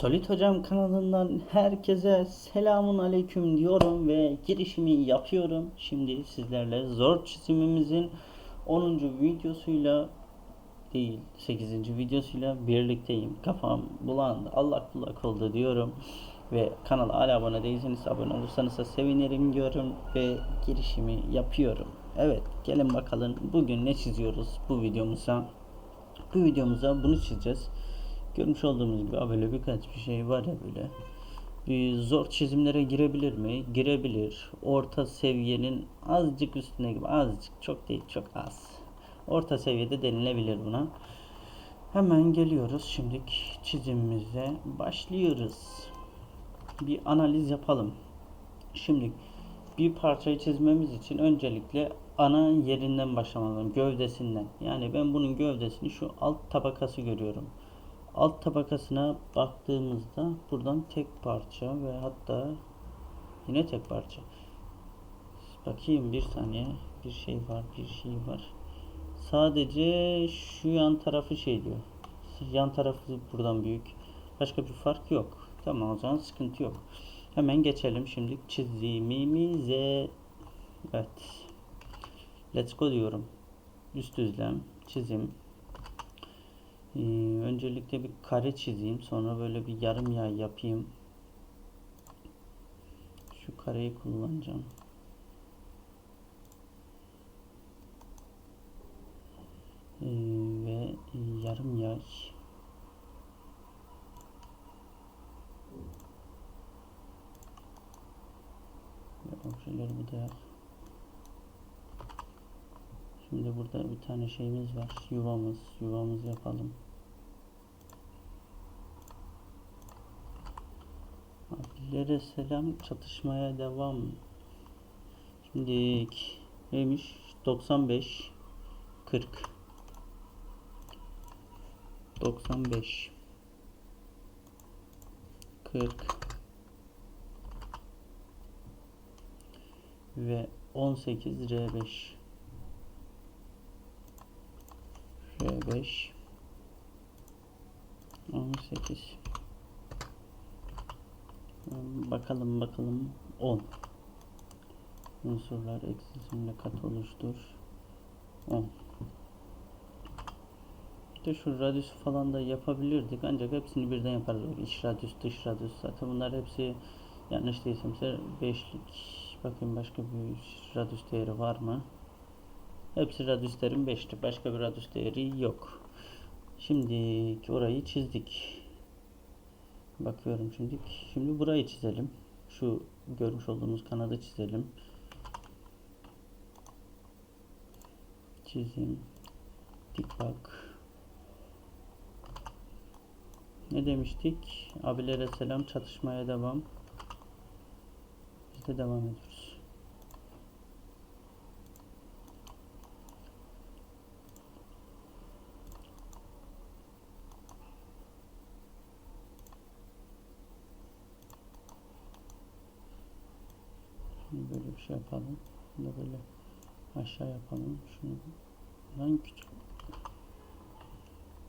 Solid Hocam kanalından herkese selamun aleyküm diyorum ve girişimi yapıyorum. Şimdi sizlerle zor çizimimizin 10. videosuyla değil 8. videosuyla birlikteyim. Kafam bulandı, allak bullak oldu diyorum. Ve kanala hala abone değilseniz abone olursanız da sevinirim diyorum ve girişimi yapıyorum. Evet gelin bakalım bugün ne çiziyoruz bu videomuza. Bu videomuza bunu çizeceğiz. Görmüş olduğumuz gibi böyle birkaç bir şey var ya böyle. Bir zor çizimlere girebilir mi? Girebilir. Orta seviyenin azıcık üstüne gibi. Azıcık. Çok değil. Çok az. Orta seviyede denilebilir buna. Hemen geliyoruz. Şimdi çizimimize başlıyoruz. Bir analiz yapalım. Şimdi bir parçayı çizmemiz için öncelikle ana yerinden başlamalıyım. Gövdesinden. Yani ben bunun gövdesini şu alt tabakası görüyorum. Alt tabakasına baktığımızda buradan tek parça ve hatta yine tek parça. Bakayım bir saniye. Bir şey var, bir şey var. Sadece şu yan tarafı şey diyor. Yan tarafı buradan büyük. Başka bir fark yok. Tamam o zaman sıkıntı yok. Hemen geçelim şimdi çizimimize. Evet. Let's go diyorum. Üst düzlem, çizim. Ee, öncelikle bir kare çizeyim. Sonra böyle bir yarım yay yapayım. Şu kareyi kullanacağım. Ee, ve yarım yay. Objeleri bir daha Şimdi burada bir tane şeyimiz var. Yuvamız. Yuvamız yapalım. Abilere selam. Çatışmaya devam. Şimdi neymiş? 95 40 95 40 ve 18 R5 R5 18 bakalım bakalım. 10 unsurlar eksizimle kat oluştur. 10 de şu radyüsü falan da yapabilirdik ancak hepsini birden yaparız. İç radyüs, dış radyüs zaten bunlar hepsi yanlış değilsemse 5'lik bakayım başka bir radyüs değeri var mı? Hepsi radyüslerin 5'ti. Başka bir radyüs değeri yok. Şimdi orayı çizdik. Bakıyorum şimdi. Şimdi burayı çizelim. Şu görmüş olduğunuz kanadı çizelim. Çizim. Dik bak. Ne demiştik? Abilere selam çatışmaya devam. Biz de devam ediyoruz. Şimdi böyle bir şey yapalım. Bunu da böyle aşağı yapalım. Şunu lan küçük.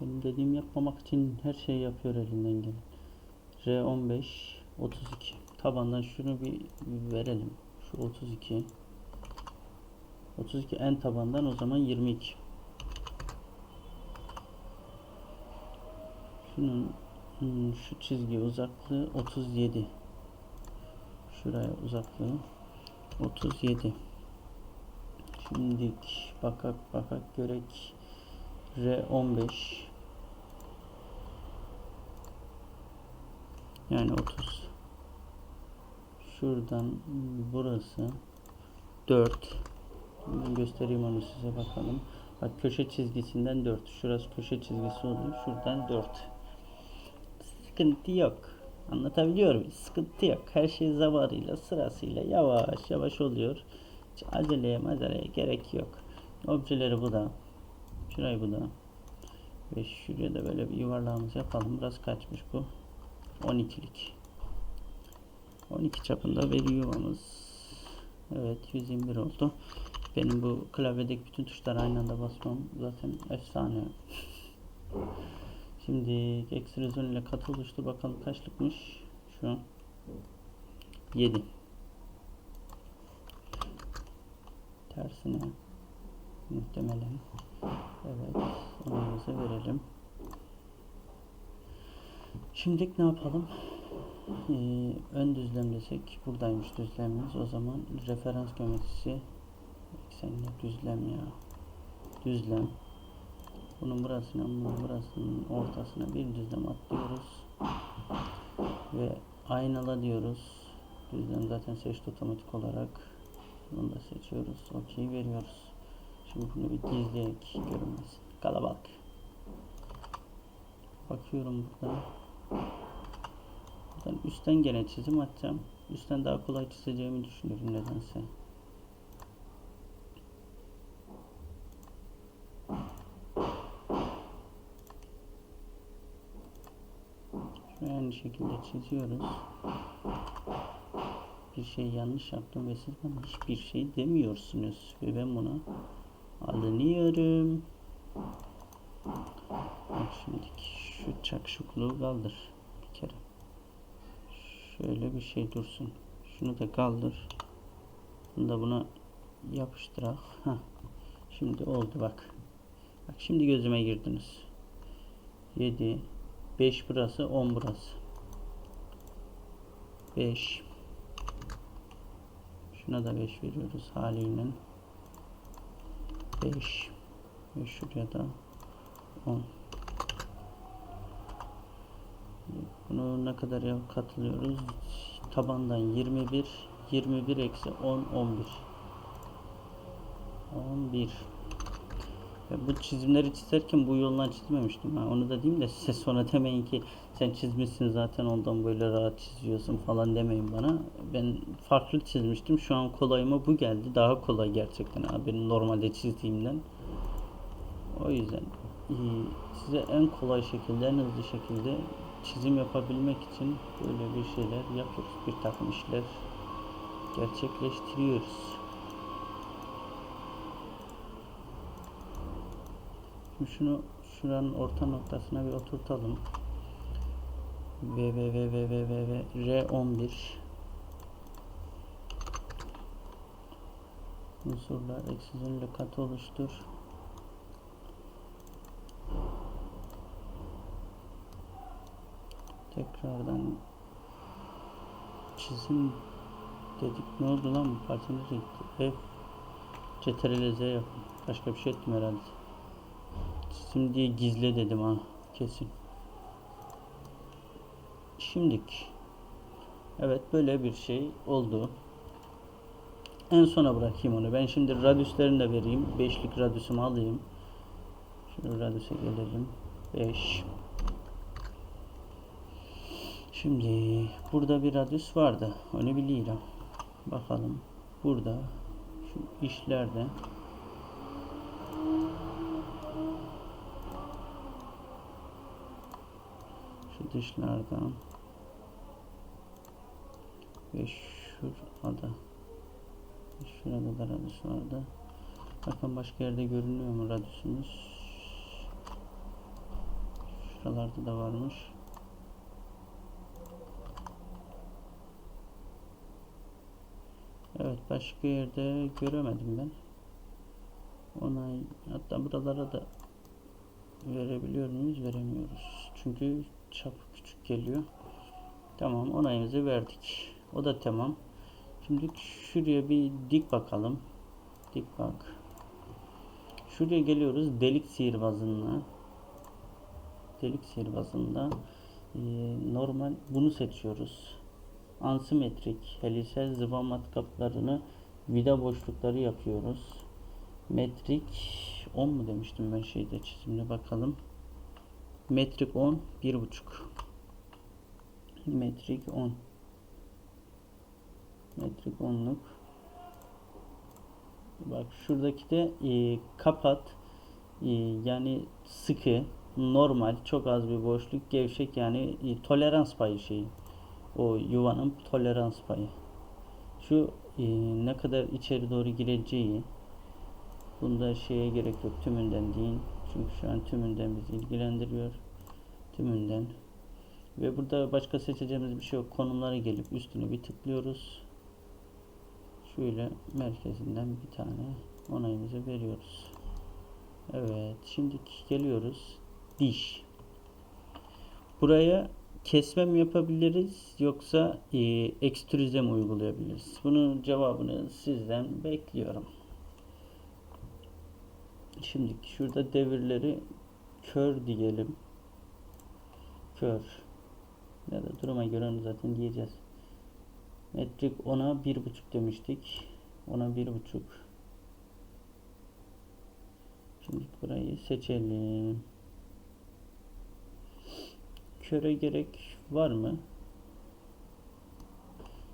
Benim dediğim yapmamak için her şeyi yapıyor elinden gelen. R15 32 tabandan şunu bir verelim. Şu 32 32 en tabandan o zaman 22 şunun hmm, şu çizgi uzaklığı 37 şuraya uzaklığı 37 şimdilik bakak bakak görek R15 yani 30 şuradan burası 4 ben göstereyim onu size bakalım. Bak köşe çizgisinden 4 şurası köşe çizgisi oluyor. Şuradan 4 sıkıntı yok anlatabiliyor muyum? Sıkıntı yok. Her şey zamanıyla sırasıyla yavaş yavaş oluyor. Hiç aceleye maceleye gerek yok. Objeleri bu da. Şurayı bu da. Ve şuraya da böyle bir yuvarlağımız yapalım. Biraz kaçmış bu. 12'lik 12 çapında bir yuvamız. Evet 121 oldu. Benim bu klavyedeki bütün tuşlara aynı anda basmam zaten efsane. Şimdi ekstrüzyon ile kat oluştu. Bakalım kaçlıkmış şu an. 7. Tersine muhtemelen. Evet. Onayımızı verelim. Şimdi ne yapalım? Ee, ön düzlem desek buradaymış düzlemimiz. O zaman referans geometrisi eksenli düzlem ya. Düzlem. Bunun burasına, bunun burasının ortasına bir düzlem atlıyoruz. Ve aynala diyoruz. Düzlem zaten seçti otomatik olarak. Bunu da seçiyoruz. OK veriyoruz. Şimdi bunu bir gizleyek görünmesin. Kalabalık. Bakıyorum burada. Buradan üstten gene çizim atacağım. Üstten daha kolay çizeceğimi düşünüyorum nedense. Şu aynı şekilde çiziyoruz. Bir şey yanlış yaptım ve siz bana hiçbir şey demiyorsunuz. Ve ben buna alınıyorum. Bak şimdi şu çakşukluğu kaldır bir kere. Şöyle bir şey dursun. Şunu da kaldır. Bunu da buna yapıştırak. Heh. Şimdi oldu bak. Bak şimdi gözüme girdiniz. 7 5 burası 10 burası. 5 Şuna da 5 veriyoruz haliyle. 5 ve şuraya da 10 Bunu ne kadar katılıyoruz? Tabandan 21 21 eksi 10 11 11 ya bu çizimleri çizerken bu yoldan çizmemiştim. Ha. Onu da diyeyim de size sonra demeyin ki sen çizmişsin zaten ondan böyle rahat çiziyorsun falan demeyin bana. Ben farklı çizmiştim. Şu an kolayıma bu geldi. Daha kolay gerçekten abi normalde çizdiğimden. O yüzden e, size en kolay şekilde, en hızlı şekilde çizim yapabilmek için böyle bir şeyler yapıyoruz. Bir takım işler gerçekleştiriyoruz. Şimdi şunu şuranın orta noktasına bir oturtalım. V V V V V V V R11 unsurlar eksizimle katı oluştur. Tekrardan çizim dedik. Ne oldu lan bu parça nereye gitti? F CTRL Z yapın. Başka bir şey ettim herhalde. Çizim diye gizle dedim ha. Kesin. Şimdik. Evet böyle bir şey oldu. En sona bırakayım onu. Ben şimdi radyüslerini de vereyim. Beşlik radyüsümü alayım. Şöyle radyüse gelelim. 5 Şimdi burada bir radyüs vardı. Onu biliyorum. Bakalım. Burada şu işlerde şu dışlardan şurada şurada da radyüs vardı. Bakın başka yerde görünüyor mu radyüsümüz? Şuralarda da varmış. Evet başka yerde göremedim ben. Onay hatta buralara da verebiliyor muyuz? Veremiyoruz. Çünkü çap küçük geliyor. Tamam onayımızı verdik. O da tamam. Şimdi şuraya bir dik bakalım. Dik bak. Şuraya geliyoruz delik sihirbazına. Delik sihirbazında e, normal bunu seçiyoruz. Ansimetrik helisel zıva matkaplarını vida boşlukları yapıyoruz. Metrik 10 mu demiştim ben şeyde çizimde bakalım. Metrik 10 1.5 Metrik 10 Metrik 10'luk Bak şuradaki de e, kapat. E, yani sıkı normal çok az bir boşluk gevşek yani e, tolerans payı şeyi. O yuvanın tolerans payı. Şu e, ne kadar içeri doğru gireceği bunda şeye gerek yok tümünden değil. Çünkü şu an tümünden bizi ilgilendiriyor tümünden. Ve burada başka seçeceğimiz bir şey yok. Konumlara gelip üstüne bir tıklıyoruz. Şöyle merkezinden bir tane onayımızı veriyoruz. Evet, şimdi geliyoruz. Diş. Buraya kesme mi yapabiliriz yoksa e, ekstrüze mi uygulayabiliriz? Bunun cevabını sizden bekliyorum. Şimdi şurada devirleri kör diyelim. Kör. Ya da duruma göre onu zaten diyeceğiz. Metrik 10'a 1.5 demiştik. 10'a 1.5. Şimdi burayı seçelim. Köre gerek var mı?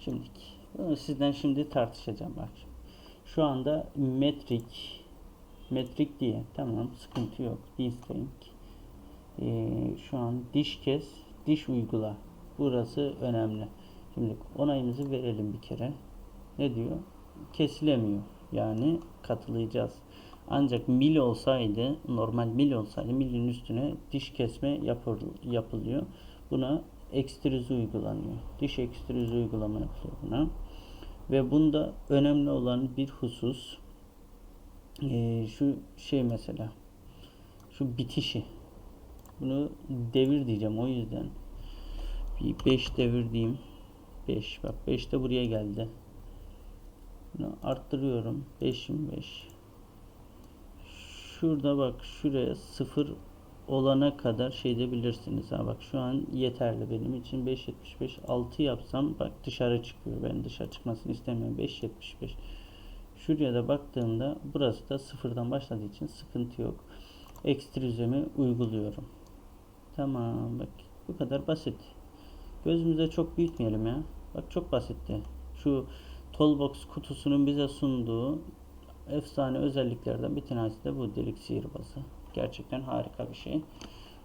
Şimdi bunu sizden şimdi tartışacağım bak. Şu anda metrik metrik diye tamam sıkıntı yok. Distinct. Ee, şu an diş kes, diş uygula. Burası önemli. Şimdi onayımızı verelim bir kere. Ne diyor? Kesilemiyor. Yani katılayacağız. Ancak mil olsaydı, normal mil olsaydı milin üstüne diş kesme yapır, yapılıyor. Buna ekstrüze uygulanıyor. Diş ekstrüze uygulama yapılıyor buna. Ve bunda önemli olan bir husus e, şu şey mesela şu bitişi bunu devir diyeceğim o yüzden bir 5 devir diyeyim 5 bak 5 de buraya geldi. Bunu arttırıyorum. 5 25 şurada bak şuraya 0 olana kadar şey de bilirsiniz. Ha bak şu an yeterli. Benim için 5.75 6 yapsam bak dışarı çıkıyor. Ben dışarı çıkmasını istemiyorum. 5.75 Şuraya da baktığımda burası da sıfırdan başladığı için sıkıntı yok. Ekstrüzemi uyguluyorum. Tamam bak bu kadar basit. Gözümüze çok büyütmeyelim ya. Bak çok basitti. Şu Toolbox kutusunun bize sunduğu efsane özelliklerden bir tanesi de bu delik sihirbazı. Gerçekten harika bir şey.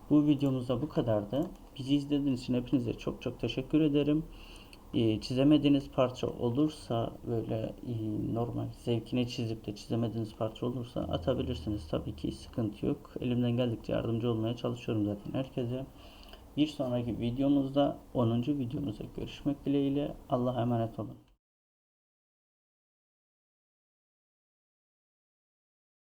Bu videomuzda bu kadardı. Bizi izlediğiniz için hepinize çok çok teşekkür ederim. Ee, çizemediğiniz parça olursa böyle e, normal zevkine çizip de çizemediğiniz parça olursa atabilirsiniz. Tabii ki sıkıntı yok. Elimden geldikçe yardımcı olmaya çalışıyorum zaten herkese. Bir sonraki videomuzda 10. videomuzda görüşmek dileğiyle. Allah'a emanet olun.